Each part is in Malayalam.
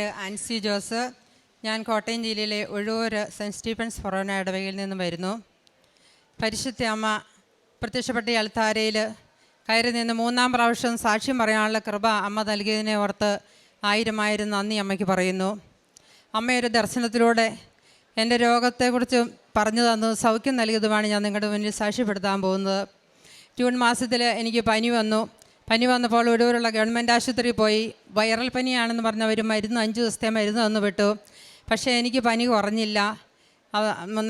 പേര് ആൻസി ജോസ് ഞാൻ കോട്ടയം ജില്ലയിലെ ഒഴൂര് സെന്റ് സ്റ്റീഫൻസ് ഫൊറോന ഇടവകയിൽ നിന്നും വരുന്നു. പരിശുദ്ധ അമ്മ പ്രത്യക്ഷപ്പെട്ട അൽത്താരയിൽ കയറി നിന്ന് മൂന്നാം പ്രാവശ്യം സാക്ഷ്യം പറയാനുള്ള കൃപ അമ്മ നൽകിയതിനെ ഓർത്ത് ആയിരം ആയിരം നന്ദി അമ്മയ്ക്ക് പറയുന്നു. അമ്മയൊരു ദർശനത്തിലൂടെ എന്റെ രോഗത്തെക്കുറിച്ച് പറഞ്ഞു തന്നു സൗഖ്യം നൽകിയതുമാണ് ഞാൻ നിങ്ങളുടെ മുന്നിൽ സാക്ഷ്യപ്പെടുത്താൻ പോകുന്നത്. ജൂൺ മാസത്തിൽ എനിക്ക് പനി വന്നു. പനി വന്നപ്പോൾ ഒരുവരുള്ള ഗവൺമെന്റ് ആശുപത്രിയിൽ പോയി. വൈറൽ പനിയാണെന്ന് പറഞ്ഞ ഒരു മരുന്ന് അഞ്ച് ദിവസത്തെ മരുന്ന് തന്നു വിട്ടു. പക്ഷേ എനിക്ക് പനി കുറഞ്ഞില്ല.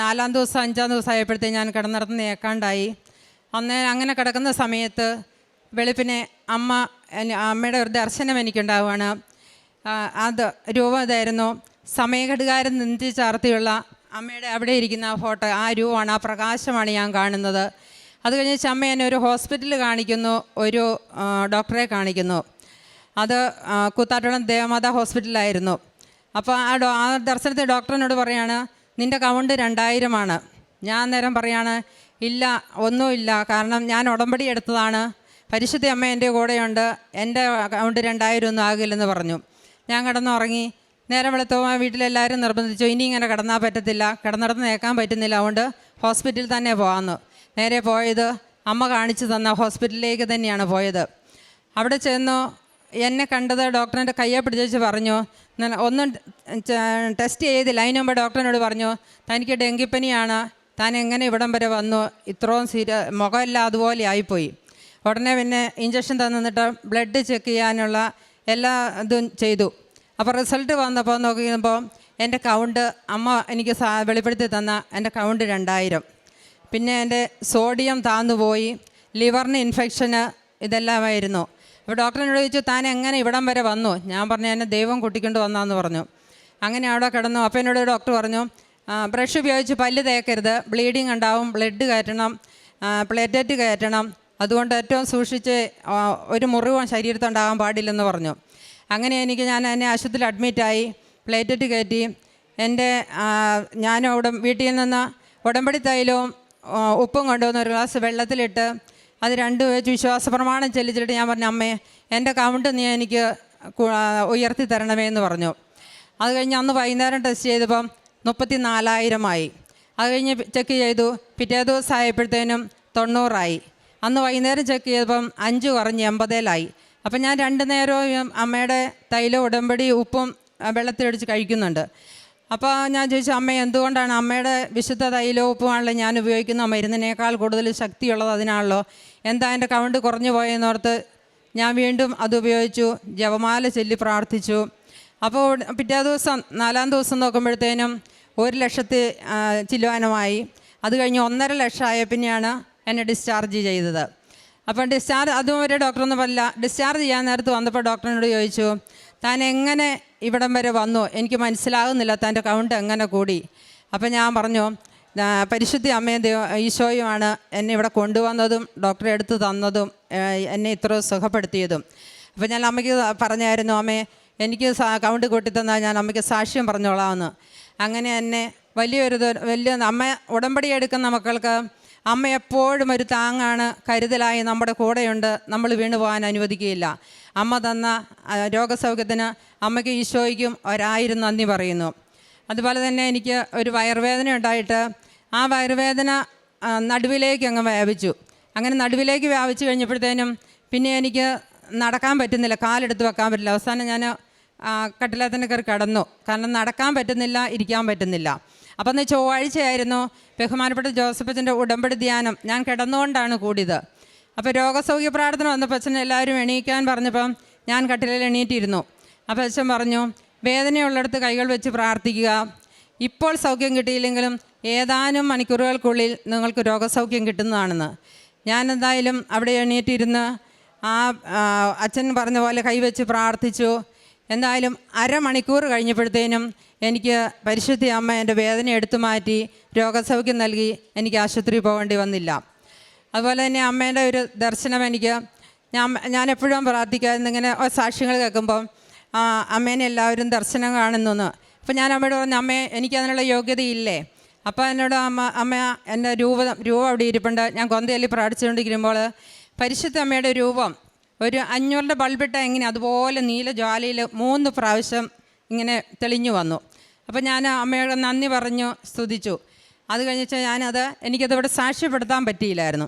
നാലാം ദിവസം അഞ്ചാം ദിവസം ആയപ്പോഴത്തേക്ക് ഞാൻ കിടന്നിടന്ന് ഏക്കാണ്ടായി. അന്ന് അങ്ങനെ കിടക്കുന്ന സമയത്ത് വെളുപ്പിനെ അമ്മ അമ്മയുടെ ഒരു ദർശനം എനിക്കുണ്ടാവുകയാണ്. അത് രൂപം ഇതായിരുന്നു. സമയഘടുകാരൻ നിന്തി ചാർത്തിയുള്ള അമ്മയുടെ അവിടെ ഇരിക്കുന്ന ആ ഫോട്ടോ ആ രൂപമാണ് ആ പ്രകാശമാണ് ഞാൻ കാണുന്നത്. അത് കഴിഞ്ഞ് അമ്മ എന്നെ ഒരു ഹോസ്പിറ്റലിൽ കാണിക്കുന്നു ഒരു ഡോക്ടറെ കാണിക്കുന്നു. അത് കൂത്താട്ടോളം ദേവമാത ഹോസ്പിറ്റലായിരുന്നു അപ്പോൾ ആ ഡോ ആ ദർശനത്തിൽ ഡോക്ടറിനോട് പറയാണ് നിന്റെ കൗണ്ട് രണ്ടായിരമാണ്. ഞാൻ നേരം പറയാണ് ഇല്ല ഒന്നുമില്ല കാരണം ഞാൻ ഉടമ്പടി എടുത്തതാണ്. പരിശുദ്ധ അമ്മ എന്റെ കൂടെയുണ്ട്. എന്റെ കൗണ്ട് രണ്ടായിരം ഒന്നും ആകില്ലെന്ന് പറഞ്ഞു. ഞാൻ കിടന്നുറങ്ങി. നേരം വെളുത്തോ വീട്ടിലെല്ലാവരും നിർബന്ധിച്ചു. ഇനി ഇങ്ങനെ കിടന്നാൽ പറ്റത്തില്ല. കിടന്നിടത്ത് നേക്കാൻ പറ്റുന്നില്ല. അതുകൊണ്ട് ഹോസ്പിറ്റലിൽ തന്നെ പോകാമെന്ന്. നേരെ പോയത് അമ്മ കാണിച്ചു തന്ന ഹോസ്പിറ്റലിലേക്ക് തന്നെയാണ് പോയത്. അവിടെ ചെന്നു എന്നെ കണ്ടത് ഡോക്ടറിന്റെ കയ്യെ പിടിച്ചു പറഞ്ഞു "ഞാൻ ഒന്നും ടെസ്റ്റ് ചെയ്തില്ല. അതിന് മുമ്പ് ഡോക്ടറിനോട് പറഞ്ഞു തനിക്ക് ഡെങ്കിപ്പനിയാണ്. താൻ എങ്ങനെ ഇവിടം വരെ വന്നു? ഇത്രയും സീര മുഖമെല്ലാം അതുപോലെ ആയിപ്പോയി. ഉടനെ പിന്നെ ഇഞ്ചക്ഷൻ തന്നിട്ട് ബ്ലഡ് ചെക്ക് ചെയ്യാനുള്ള എല്ലാ ഇതും ചെയ്തു. അപ്പോൾ റിസൾട്ട് വന്നപ്പോൾ നോക്കിയപ്പോൾ എന്റെ കൗണ്ട് അമ്മ എനിക്ക് വെളിപ്പെടുത്തി തന്ന എന്റെ കൗണ്ട് രണ്ടായിരം. പിന്നെ എന്റെ സോഡിയം താന്നുപോയി ലിവറിന് ഇൻഫെക്ഷന് ഇതെല്ലാമായിരുന്നു. അപ്പോൾ ഡോക്ടറിനോട് ചോദിച്ചു താൻ എങ്ങനെ ഇവിടം വരെ വന്നു? ഞാൻ പറഞ്ഞു എന്നെ ദൈവം കൂട്ടിക്കൊണ്ട് വന്നാന്ന് പറഞ്ഞു. അങ്ങനെ അവിടെ കിടന്നു. അപ്പം എന്നോട് ഡോക്ടർ പറഞ്ഞു ബ്രഷ് ഉപയോഗിച്ച് പല്ല് തേക്കരുത് ബ്ലീഡിങ് ഉണ്ടാവും ബ്ലഡ് കയറ്റണം പ്ലേറ്ററ്റ് കയറ്റണം. അതുകൊണ്ട് ഏറ്റവും സൂക്ഷിച്ച് ഒരു മുറിവും ശരീരത്തുണ്ടാകാൻ പാടില്ലെന്ന് പറഞ്ഞു. അങ്ങനെ എനിക്ക് ഞാൻ എന്നെ ആശുപത്രിയിൽ അഡ്മിറ്റായി പ്ലേറ്ററ്റ് കയറ്റി. എന്റെ ഞാൻ അവിടെ വീട്ടിൽ നിന്ന് ഉടമ്പടി തൈലവും ഉപ്പും കൊണ്ടുവന്ന് ഒരു ഗ്ലാസ് വെള്ളത്തിലിട്ട് അത് രണ്ടു വെച്ച് വിശ്വാസ പ്രമാണം ചെല്ലിച്ചിട്ട് ഞാൻ പറഞ്ഞു അമ്മേ എന്റെ കൗണ്ട് നീ എനിക്ക് ഉയർത്തി തരണമേ എന്ന് പറഞ്ഞു. അത് കഴിഞ്ഞ് അന്ന് വൈകുന്നേരം ടെസ്റ്റ് ചെയ്തപ്പം മുപ്പത്തി നാലായിരമായി അത് കഴിഞ്ഞ് ചെക്ക് ചെയ്തു പിറ്റേ ദിവസം ആയപ്പോഴത്തേനും തൊണ്ണൂറായി. അന്ന് വൈകുന്നേരം ചെക്ക് ചെയ്തപ്പം അഞ്ച് കുറഞ്ഞ് എൺപതിലായി. അപ്പം ഞാൻ രണ്ട് നേരവും അമ്മയുടെ തൈലം ഉടമ്പടി ഉപ്പും വെള്ളത്തിലടിച്ച് കഴിക്കുന്നുണ്ട്. അപ്പോൾ ഞാൻ ചോദിച്ചു അമ്മ എന്തുകൊണ്ടാണ് അമ്മയുടെ വിശുദ്ധ തൈലോപ്പുമാണല്ലോ ഞാൻ ഉപയോഗിക്കുന്ന മരുന്നിനേക്കാൾ കൂടുതൽ ശക്തിയുള്ളത് അതിനാണല്ലോ. എന്താ എന്റെ കൗണ്ട് കുറഞ്ഞു പോയെന്നോർത്ത് ഞാൻ വീണ്ടും അത് ഉപയോഗിച്ചു ജപമാല ചൊല്ലി പ്രാർത്ഥിച്ചു. അപ്പോൾ പിറ്റേ ദിവസം നാലാം ദിവസം നോക്കുമ്പോഴത്തേനും ഒരു ലക്ഷത്തി ചില്ലുവാനുമായി. അത് കഴിഞ്ഞ് ഒന്നര ലക്ഷം ആയ പിന്നെയാണ് എന്നെ ഡിസ്ചാർജ് ചെയ്തത്. അപ്പം ഡിസ്ചാർജ് അതും ഒരു ഡോക്ടറൊന്നും പറഞ്ഞില്ല. ഡിസ്ചാർജ് ചെയ്യാൻ നേരത്ത് വന്നപ്പോൾ ഡോക്ടറിനോട് ചോദിച്ചു താൻ എങ്ങനെ ഇവിടം വരെ വന്നു? എനിക്ക് മനസ്സിലാകുന്നില്ല. തന്റെ കൗണ്ട് എങ്ങനെ കൂടി? അപ്പം ഞാൻ പറഞ്ഞു പരിശുദ്ധി അമ്മയും ദൈവ ഈശോയുമാണ് എന്നെ ഇവിടെ കൊണ്ടുവന്നതും ഡോക്ടറെ എടുത്ത് തന്നതും എന്നെ ഇത്ര സുഖപ്പെടുത്തിയതും. അപ്പം ഞാൻ അമ്മയ്ക്ക് പറഞ്ഞായിരുന്നു അമ്മേ എനിക്ക് കൗണ്ട് കൂട്ടിത്തന്നാൽ ഞാൻ അമ്മയ്ക്ക് സാക്ഷ്യം പറഞ്ഞോളാമെന്ന്. അങ്ങനെ എന്നെ വലിയൊരു വലിയ അമ്മ ഉടമ്പടി എടുക്കുന്ന മക്കൾക്ക് അമ്മ എപ്പോഴും ഒരു താങ്ങാണ് കരുതലായി നമ്മുടെ കൂടെയുണ്ട് നമ്മൾ വീണു പോകാൻ അനുവദിക്കുകയില്ല. അമ്മ തന്ന രോഗസൗഖ്യത്തിന് അമ്മയ്ക്ക് ഈശോയ്ക്കും ഒരായിരം നന്ദി പറയുന്നു. അതുപോലെ തന്നെ എനിക്ക് ഒരു വയറുവേദന ഉണ്ടായിട്ട് ആ വയറുവേദന നടുവിലേക്ക് അങ്ങ് വ്യാപിച്ചു. അങ്ങനെ നടുവിലേക്ക് വ്യാപിച്ചു കഴിഞ്ഞപ്പോഴത്തേനും പിന്നെ എനിക്ക് നടക്കാൻ പറ്റുന്നില്ല കാലെടുത്ത് വെക്കാൻ പറ്റില്ല. അവസാനം ഞാൻ കട്ടിലത്തിന്റെ കയറി കിടന്നു. കാരണം നടക്കാൻ പറ്റുന്നില്ല ഇരിക്കാൻ പറ്റുന്നില്ല. അപ്പം അന്ന് ചൊവ്വാഴ്ചയായിരുന്നു ബഹുമാനപ്പെട്ട ജോസഫച്ചന്റെ ഉടമ്പടി ധ്യാനം. ഞാൻ കിടന്നുകൊണ്ടാണ് കൂടിയത്. അപ്പോൾ രോഗസൗഖ്യ പ്രാർത്ഥന വന്നപ്പോൾ അച്ഛൻ എല്ലാവരും എണീക്കാൻ പറഞ്ഞപ്പം ഞാൻ കട്ടിലിൽ എണീറ്റിരുന്നു. അപ്പോൾ അച്ഛൻ പറഞ്ഞു വേദനയുള്ളിടത്ത് കൈകൾ വെച്ച് പ്രാർത്ഥിക്കുക. ഇപ്പോൾ സൗഖ്യം കിട്ടിയില്ലെങ്കിലും ഏതാനും മണിക്കൂറുകൾക്കുള്ളിൽ നിങ്ങൾക്ക് രോഗസൗഖ്യം കിട്ടുന്നതാണെന്ന്. ഞാൻ എന്തായാലും അവിടെ എണീറ്റിരുന്ന് ആ ആ, അച്ഛൻ പറഞ്ഞ പോലെ കൈവച്ച് പ്രാർത്ഥിച്ചു. എന്തായാലും അരമണിക്കൂർ കഴിഞ്ഞപ്പോഴത്തേനും എനിക്ക് പരിശുദ്ധി അമ്മ എന്റെ വേദന എടുത്തു മാറ്റി രോഗസൗഖ്യം നൽകി എനിക്ക് ആശുപത്രിയിൽ പോകേണ്ടി വന്നില്ല. അതുപോലെ തന്നെ അമ്മേന്റെ ഒരു ദർശനം എനിക്ക് ഞാൻ ഞാൻ എപ്പോഴും പ്രാർത്ഥിക്കാറുണ്ട് ഇങ്ങനെ സാക്ഷ്യങ്ങൾ കേൾക്കുമ്പം അമ്മേനെ എല്ലാവരും ദർശനം കാണുന്നു അപ്പോൾ ഞാൻ അമ്മയോട് പറഞ്ഞു അമ്മേ എനിക്ക് അതിനുള്ള യോഗ്യതയില്ലേ? അപ്പോൾ എന്നോട് അമ്മ അമ്മ എന്റെ രൂപം രൂപം അവിടെ ഇരിപ്പുണ്ട്. ഞാൻ കൊന്തയല്ലി പ്രാർത്ഥിച്ചുകൊണ്ടിരിക്കുമ്പോൾ പരിശുദ്ധ അമ്മയുടെ രൂപം ഒരു അഞ്ഞൂറിന്റെ ബൾബിട്ട ഇങ്ങനെ അതുപോലെ നീല ജ്വാലയിൽ മൂന്ന് പ്രാവശ്യം ഇങ്ങനെ തെളിഞ്ഞു വന്നു. അപ്പോൾ ഞാൻ അമ്മയോട് നന്ദി പറഞ്ഞു സ്തുതിച്ചു. അത് കഴിഞ്ഞിട്ട് ഞാനത് എനിക്കത് ഇവിടെ സാക്ഷ്യപ്പെടുത്താൻ പറ്റിയില്ലായിരുന്നു.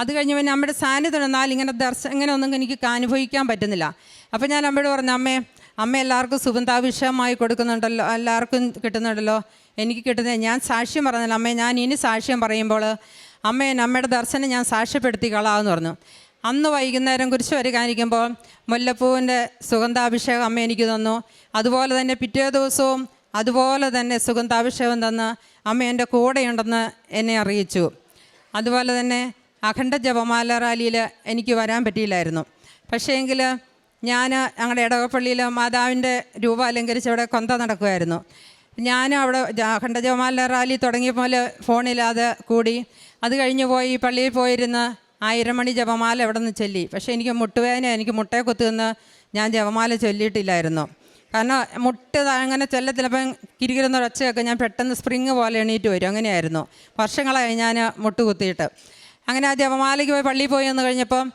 അത് കഴിഞ്ഞ് പിന്നെ അമ്മയുടെ സാന്നിധ്യം എന്നാൽ ഇങ്ങനെ ദർശ ഇങ്ങനെ ഒന്നും എനിക്ക് അനുഭവിക്കാൻ പറ്റുന്നില്ല. അപ്പോൾ ഞാൻ അമ്മയോട് പറഞ്ഞു അമ്മേ അമ്മ എല്ലാവർക്കും സുഗന്ധാഭിഷേകമായി കൊടുക്കുന്നുണ്ടല്ലോ എല്ലാവർക്കും കിട്ടുന്നുണ്ടല്ലോ. എനിക്ക് കിട്ടുന്നത് ഞാൻ സാക്ഷ്യം പറഞ്ഞില്ല അമ്മേ ഞാൻ ഇനി സാക്ഷ്യം പറയുമ്പോൾ അമ്മേ അമ്മയുടെ ദർശനം ഞാൻ സാക്ഷ്യപ്പെടുത്തി കളാമെന്ന് പറഞ്ഞു. അന്ന് വൈകുന്നേരം കുറിച്ച് വരികാനിരിക്കുമ്പോൾ മുല്ലപ്പൂവിന്റെ സുഗന്ധാഭിഷേകം അമ്മ എനിക്ക് തന്നു. അതുപോലെ തന്നെ പിറ്റേ ദിവസവും അതുപോലെ തന്നെ സുഗന്ധാഭിഷേകം തന്ന് അമ്മ എന്റെ കൂടെയുണ്ടെന്ന് എന്നെ അറിയിച്ചു. അതുപോലെ തന്നെ അഖണ്ഡ ജപമാല റാലിയിൽ എനിക്ക് വരാൻ പറ്റിയില്ലായിരുന്നു. പക്ഷേ എങ്കിൽ ഞാൻ ഞങ്ങളുടെ ഇടവപ്പള്ളിയിൽ മാതാവിന്റെ രൂപ അലങ്കരിച്ച് അവിടെ കൊന്ത നടക്കുമായിരുന്നു. ഞാൻ അവിടെ അഖണ്ഡ ജപമാല റാലി തുടങ്ങിയപ്പോൾ ഫോണില്ലാതെ കൂടി. അത് കഴിഞ്ഞ് പോയി പള്ളിയിൽ പോയിരുന്ന് ആയിരം മണി ജപമാല എവിടെ നിന്ന് ചൊല്ലി. പക്ഷേ എനിക്ക് മുട്ടുവേദന എനിക്ക് മുട്ടയെ കുത്തുനിന്ന് ഞാൻ ജപമാല ചൊല്ലിയിട്ടില്ലായിരുന്നു. കാരണം മുട്ട അങ്ങനെ ചെല്ലത്തില്ല അപ്പം കിരികിരുന്ന ഒച്ചയൊക്കെ ഞാൻ പെട്ടെന്ന് സ്പ്രിങ് പോലെ എണീറ്റ് വരും. അങ്ങനെയായിരുന്നു. വർഷങ്ങളായി ഞാൻ മുട്ട് കുത്തിയിട്ട്. അങ്ങനെ ആ ജപമാലയ്ക്ക് പോയി പള്ളിയിൽ പോയി എന്ന് കഴിഞ്ഞപ്പം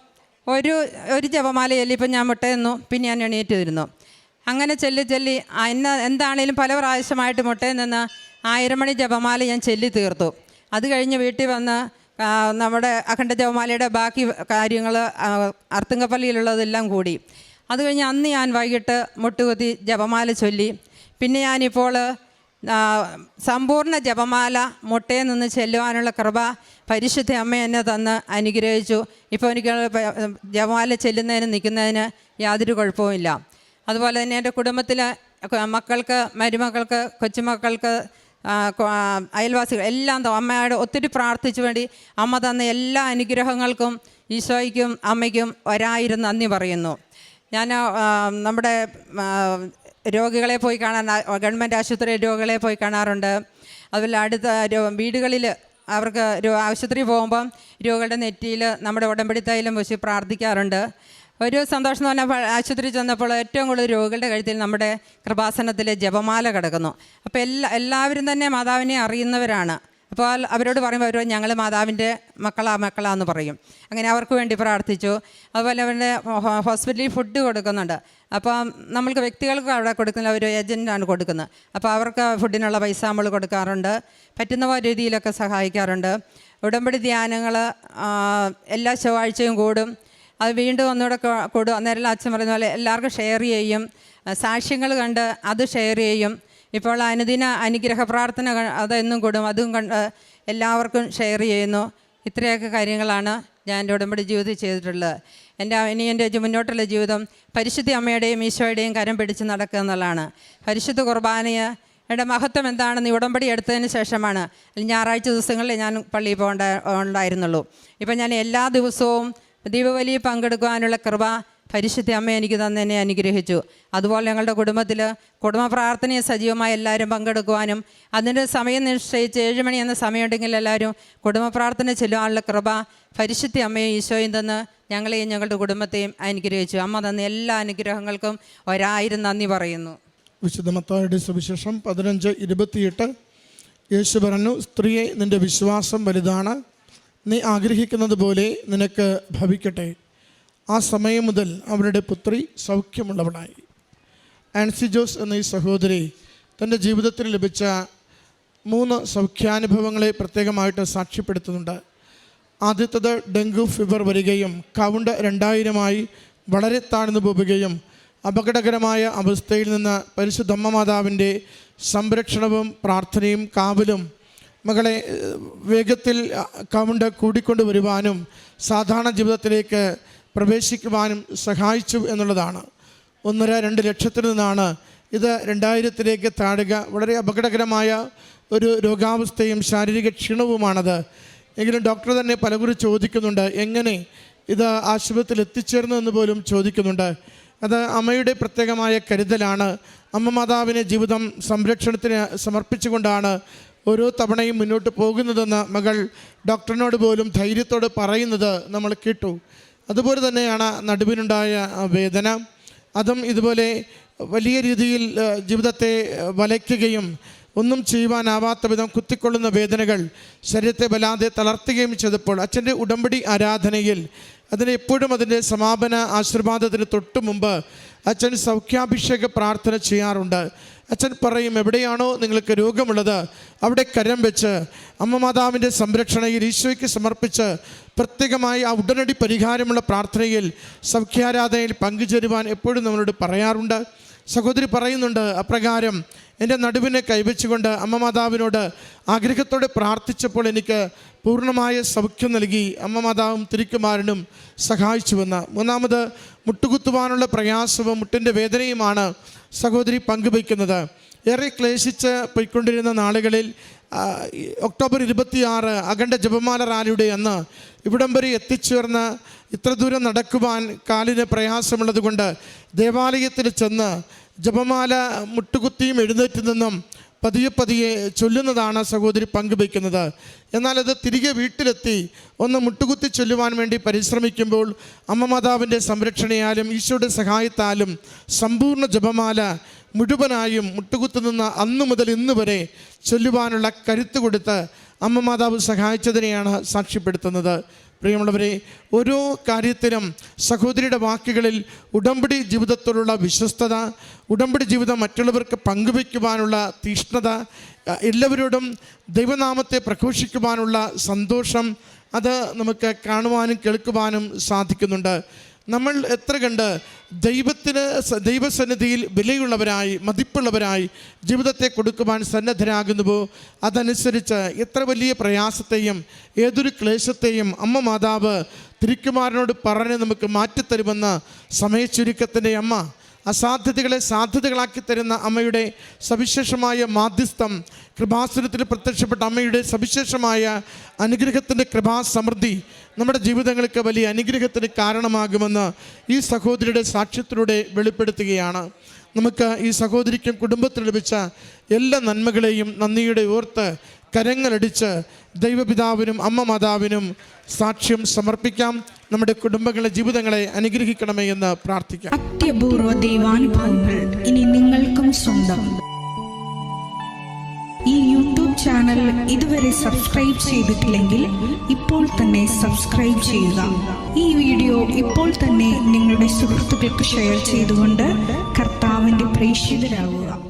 ഒരു ഒരു ജപമാല ചൊല്ലിയപ്പോൾ ഞാൻ മുട്ടയെന്നു പിന്നെ ഞാൻ എണീറ്റ് ഇരുന്നു. അങ്ങനെ ചൊല്ലി ചൊല്ലി എന്ന എന്താണേലും പല പ്രാവശ്യമായിട്ട് മുട്ടയിൽ നിന്ന് ആയിരം മണി ജപമാല ഞാൻ ചൊല്ലി തീർത്തു അത് കഴിഞ്ഞ് വീട്ടിൽ വന്ന് നമ്മുടെ അഖണ്ഡ ജവമാലയുടെ ബാക്കി കാര്യങ്ങൾ അർത്തുങ്കപ്പള്ളിയിലുള്ളതെല്ലാം കൂടി. അത് കഴിഞ്ഞ് അന്ന് ഞാൻ വൈകിട്ട് മുട്ടുകുത്തി ജപമാല ചൊല്ലി. പിന്നെ ഞാനിപ്പോൾ സമ്പൂർണ ജപമാല മുട്ടയിൽ നിന്ന് ചെല്ലുവാനുള്ള കൃപ പരിശുദ്ധ അമ്മ എന്നെ തന്ന് അനുഗ്രഹിച്ചു. ഇപ്പോൾ എനിക്ക് ജപമാല ചെല്ലുന്നതിന് നിൽക്കുന്നതിന് യാതൊരു കുഴപ്പവുമില്ല. അതുപോലെ തന്നെ എന്റെ കുടുംബത്തിലെ മക്കൾക്ക് മരുമക്കൾക്ക് കൊച്ചുമക്കൾക്ക് അയൽവാസികൾ എല്ലാം അമ്മയോട് ഒത്തിരി പ്രാർത്ഥിച്ചു വേണ്ടി അമ്മ തന്ന എല്ലാ അനുഗ്രഹങ്ങൾക്കും ഈശോയ്ക്കും അമ്മയ്ക്കും ഒരായിരം നന്ദി പറയുന്നു. ഞാൻ നമ്മുടെ രോഗികളെ പോയി കാണാൻ ഗവൺമെന്റ് ആശുപത്രി രോഗികളെ പോയി കാണാറുണ്ട്. അതുപോലെ അടുത്ത വീടുകളിൽ അവർക്ക് ആശുപത്രി പോകുമ്പം രോഗികളുടെ നെറ്റിയിൽ നമ്മുടെ ഉടമ്പടി തൈലം വെച്ച് പ്രാർത്ഥിക്കാറുണ്ട്. ഒരു സന്തോഷം എന്ന് പറഞ്ഞാൽ ആശുപത്രി ചെന്നപ്പോൾ ഏറ്റവും കൂടുതൽ രോഗികളുടെ കഴുത്തിൽ നമ്മുടെ കൃപാസനത്തിലെ ജപമാല കിടക്കുന്നു. അപ്പോൾ എല്ലാ എല്ലാവരും തന്നെ മാതാവിനെ അറിയുന്നവരാണ്. അപ്പോൾ അവരോട് പറയുമ്പോൾ അവർ ഞങ്ങൾ മാതാവിന്റെ മക്കളാ മക്കളാന്ന് പറയും. അങ്ങനെ അവർക്ക് വേണ്ടി പ്രാർത്ഥിച്ചു. അതുപോലെ അവരുടെ ഹോസ്പിറ്റലിൽ ഫുഡ് കൊടുക്കുന്നുണ്ട്. അപ്പോൾ നമ്മൾക്ക് വ്യക്തികൾക്ക് അവിടെ കൊടുക്കുന്ന ഒരു ഏജന്റാണ് കൊടുക്കുന്നത്. അപ്പോൾ അവർക്ക് ഫുഡിനുള്ള പൈസ നമ്മൾ കൊടുക്കാറുണ്ട്. പറ്റുന്ന രീതിയിലൊക്കെ സഹായിക്കാറുണ്ട്. ഉടമ്പടി ധ്യാനങ്ങൾ എല്ലാ ചൊവ്വാഴ്ചയും കൂടും. അത് വീണ്ടും ഒന്നുകൂടെ കൊടു അന്നേരം അച്ഛൻ പറയുന്ന പോലെ എല്ലാവർക്കും ഷെയർ ചെയ്യും. സാക്ഷ്യങ്ങൾ കണ്ട് അത് ഷെയർ ചെയ്യും. ഇപ്പോൾ അനുദിന അനുഗ്രഹ പ്രാർത്ഥന അതെന്നും കൊടും. അതും കണ്ട് എല്ലാവർക്കും ഷെയർ ചെയ്യുന്നു. ഇത്രയൊക്കെ കാര്യങ്ങളാണ് ഞാൻ എന്റെ ഉടമ്പടി ജീവിതത്തിൽ ചെയ്തിട്ടുള്ളത്. എന്റെ ഇനി എന്റെ മുന്നോട്ടുള്ള ജീവിതം പരിശുദ്ധി അമ്മയുടെയും ഈശോയുടെയും കരം പിടിച്ച് നടക്കുക എന്നുള്ളതാണ്. പരിശുദ്ധ കുർബാനയെ എന്റെ മഹത്വം എന്താണെന്ന് ഉടമ്പടി എടുത്തതിന് ശേഷമാണ്. ഞായറാഴ്ച ദിവസങ്ങളിൽ ഞാൻ പള്ളിയിൽ പോകേണ്ട ഉണ്ടായിരുന്നുള്ളൂ. ഇപ്പം ഞാൻ എല്ലാ ദിവസവും ദീപവലിയിൽ പങ്കെടുക്കുവാനുള്ള കൃപ പരിശുദ്ധ അമ്മ എനിക്ക് തന്നെ അനുഗ്രഹിച്ചു. അതുപോലെ ഞങ്ങളുടെ കുടുംബത്തിൽ കുടുംബ പ്രാർത്ഥനയെ സജീവമായി എല്ലാവരും പങ്കെടുക്കുവാനും അതിന്റെ സമയം നിശ്ചയിച്ച് ഏഴ് മണി എന്ന സമയമുണ്ടെങ്കിൽ എല്ലാവരും കുടുംബ പ്രാർത്ഥന ചെല്ലുവാനുള്ള കൃപ പരിശുദ്ധ അമ്മയും ഈശോയും തന്ന് ഞങ്ങളെയും ഞങ്ങളുടെ കുടുംബത്തെയും അനുഗ്രഹിച്ചു. അമ്മ തന്ന എല്ലാ അനുഗ്രഹങ്ങൾക്കും ഒരായിരം നന്ദി പറയുന്നു. വിശുദ്ധമത്തായുടെ സുവിശേഷം പതിനഞ്ച് ഇരുപത്തിയെട്ട്. യേശു പറഞ്ഞു സ്ത്രീയെ നിന്റെ വിശ്വാസം വലുതാണ്. നീ ആഗ്രഹിക്കുന്നത് പോലെ നിനക്ക് ഭവിക്കട്ടെ. ആ സമയം മുതൽ അവരുടെ പുത്രി സൗഖ്യമുള്ളവളായി. ആൻസി ജോസ് എന്ന ഈ സഹോദരി തന്റെ ജീവിതത്തിൽ ലഭിച്ച മൂന്ന് സൗഖ്യാനുഭവങ്ങളെ പ്രത്യേകമായിട്ട് സാക്ഷ്യപ്പെടുത്തുന്നുണ്ട്. ആദ്യത്തത് ഡെങ്കു ഫീവർ വരികയും കൗണ്ട് രണ്ടായിരമായി വളരെ താഴ്ന്നു പോവുകയും അപകടകരമായ അവസ്ഥയിൽ നിന്ന് പരിശുദ്ധമ്മ മാതാവിന്റെ സംരക്ഷണവും പ്രാർത്ഥനയും കാവലും മകളെ വേഗത്തിൽ കൗണ്ട് കൂടിക്കൊണ്ട് വരുവാനും സാധാരണ ജീവിതത്തിലേക്ക് പ്രവേശിക്കുവാനും സഹായിച്ചു എന്നുള്ളതാണ്. ഒന്നര രണ്ട് ലക്ഷത്തിൽ നിന്നാണ് ഇത് രണ്ടായിരത്തിലേക്ക് താഴുക. വളരെ അപകടകരമായ ഒരു രോഗാവസ്ഥയും ശാരീരിക ക്ഷീണവുമാണത്. എങ്കിലും ഡോക്ടർ തന്നെ പലകുറി ചോദിക്കുന്നുണ്ട് എങ്ങനെ ഇത് ആശുപത്രിയിൽ എത്തിച്ചേർന്നു എന്ന് പോലും ചോദിക്കുന്നുണ്ട്. അത് അമ്മയുടെ പ്രത്യേകമായ കരുതലാണ്. അമ്മ മാതാവിനെ ജീവിതം സംരക്ഷണത്തിന് സമർപ്പിച്ചുകൊണ്ടാണ് ഓരോ തവണയും മുന്നോട്ട് പോകുന്നതെന്ന് മകൾ ഡോക്ടറിനോട് പോലും ധൈര്യത്തോട് പറയുന്നത് നമ്മൾ കേട്ടു. അതുപോലെ തന്നെയാണ് നടുവിനുണ്ടായ വേദന. അതും ഇതുപോലെ വലിയ രീതിയിൽ ജീവിതത്തെ വലയ്ക്കുകയും ഒന്നും ചെയ്യുവാനാവാത്ത വിധം കുത്തിക്കൊള്ളുന്ന വേദനകൾ ശരീരത്തെ വല്ലാതെ തളർത്തുകയും ചെയ്തപ്പോൾ അച്ഛന്റെ ഉടമ്പടി ആരാധനയിൽ അതിന് എപ്പോഴും അതിന്റെ സമാപന ആശീർവാദത്തിന് തൊട്ടു മുമ്പ് അച്ഛൻ സൗഖ്യാഭിഷേക പ്രാർത്ഥന ചെയ്യാറുണ്ട്. അച്ഛൻ പറയും എവിടെയാണോ നിങ്ങൾക്ക് രോഗമുള്ളത് അവിടെ കരം വെച്ച് അമ്മ മാതാവിന്റെ സംരക്ഷണയിൽ ഈശോയ്ക്ക് സമർപ്പിച്ച് പ്രത്യേകമായി ആ ഉടനടി പരിഹാരമുള്ള പ്രാർത്ഥനയിൽ സൗഖ്യാരാധനയിൽ പങ്കുചേരുവാൻ എപ്പോഴും നമ്മളോട് പറയാറുണ്ട്. സഹോദരി പറയുന്നുണ്ട് അപ്രകാരം എന്റെ നടുവിനെ കൈവച്ചുകൊണ്ട് അമ്മ മാതാവിനോട് ആഗ്രഹത്തോടെ പ്രാർത്ഥിച്ചപ്പോൾ എനിക്ക് പൂർണമായ സൗഖ്യം നൽകി. അമ്മ മാതാവും സഹായിച്ചു സഹായിച്ചുവെന്ന് മൂന്നാമത് മുട്ടുകുത്തുവാനുള്ള പ്രയാസവും മുട്ടിന്റെ വേദനയുമാണ് സഹോദരി പങ്കുവയ്ക്കുന്നത്. ഏറെ ക്ലേശിച്ച് പോയിക്കൊണ്ടിരുന്ന നാളുകളിൽ ഒക്ടോബർ ഇരുപത്തിയാറ് അഖണ്ഡ ജപമാല റാലിയുടെ അന്ന് ഇവിടം വരെ എത്തിച്ചേർന്ന് ഇത്ര ദൂരം നടക്കുവാൻ കാലിന് പ്രയാസമുള്ളതുകൊണ്ട് ദേവാലയത്തിൽ ചെന്ന് ജപമാല മുട്ടുകുത്തിയും എഴുന്നേറ്റ് നിന്നും പതിയെ പതിയെ ചൊല്ലുന്നതാണ് സഹോദരി പങ്കുവയ്ക്കുന്നത്. എന്നാൽ അത് തിരികെ വീട്ടിലെത്തി ഒന്ന് മുട്ടുകുത്തി ചൊല്ലുവാൻ വേണ്ടി പരിശ്രമിക്കുമ്പോൾ അമ്മ മാതാവിന്റെ സംരക്ഷണയാലും ഈശോയുടെ സഹായത്താലും സമ്പൂർണ ജപമാല മുഴുവനായും മുട്ടുകുത്തു നിന്ന അന്നു മുതൽ ഇന്ന് വരെ ചൊല്ലുവാനുള്ള കരുത്ത് കൊടുത്ത് അമ്മ മാതാവ് സഹായിച്ചതിനെയാണ് സാക്ഷ്യപ്പെടുത്തുന്നത്. പ്രിയമുള്ളവരെ ഓരോ കാര്യത്തിനും സഹോദരിയുടെ വാക്കുകളിൽ ഉടമ്പടി ജീവിതത്തോടുള്ള വിശ്വസ്തത ഉടമ്പടി ജീവിതം മറ്റുള്ളവർക്ക് പങ്കുവയ്ക്കുവാനുള്ള തീഷ്ണത എല്ലാവരോടും ദൈവനാമത്തെ പ്രഘോഷിക്കുവാനുള്ള സന്തോഷം അത് നമുക്ക് കാണുവാനും കേൾക്കുവാനും സാധിക്കുന്നുണ്ട്. നമ്മൾ എത്ര കണ്ട് ദൈവത്തിന് ദൈവസന്നിധിയിൽ വിലയുള്ളവരായി മതിപ്പുള്ളവരായി ജീവിതത്തെ കൊടുക്കുവാൻ സന്നദ്ധരാകുന്നുവോ? അതനുസരിച്ച് എത്ര വലിയ പ്രയാസത്തെയും ഏതൊരു ക്ലേശത്തെയും അമ്മ മാതാവ് തിരുക്കുമാരനോട് പറഞ്ഞ് നമുക്ക് മാറ്റിത്തരുമെന്ന് സമയച്ചുരുക്കത്തിന്റെ അമ്മ അസാധ്യതകളെ സാധ്യതകളാക്കി തരുന്ന അമ്മയുടെ സവിശേഷമായ മാധ്യസ്ഥം കൃപാസുരത്തിൽ പ്രത്യക്ഷപ്പെട്ട അമ്മയുടെ സവിശേഷമായ അനുഗ്രഹത്തിന്റെ കൃപാസമൃദ്ധി നമ്മുടെ ജീവിതങ്ങൾക്ക് വലിയ അനുഗ്രഹത്തിന് കാരണമാകുമെന്ന് ഈ സഹോദരിയുടെ സാക്ഷ്യത്തിലൂടെ വെളിപ്പെടുത്തുകയാണ്. നമുക്ക് ഈ സഹോദരിക്കും കുടുംബത്തിന് ലഭിച്ച എല്ലാ നന്മകളെയും നന്ദിയുടെ ഓർത്ത് കരങ്ങളടിച്ച് ദൈവപിതാവിനും അമ്മ മാതാവിനും സാക്ഷ്യം സമർപ്പിക്കാം. നമ്മുടെ കുടുംബങ്ങളെ ജീവിതങ്ങളെ അനുഗ്രഹിക്കണമേ എന്ന് പ്രാർത്ഥിക്കാം. അത്യപൂർവ ദൈവാനുഭവങ്ങൾ ഇനി നിങ്ങൾക്കും സ്വന്തം. ഈ യൂട്യൂബ് ചാനൽ ഇതുവരെ സബ്സ്ക്രൈബ് ചെയ്തിട്ടില്ലെങ്കിൽ ഇപ്പോൾ തന്നെ സബ്സ്ക്രൈബ് ചെയ്യുക. ഈ വീഡിയോ ഇപ്പോൾ തന്നെ നിങ്ങളുടെ സുഹൃത്തുക്കൾക്ക് ഷെയർ ചെയ്തുകൊണ്ട് കർത്താവിന്റെ പ്രേക്ഷിതരാകുക.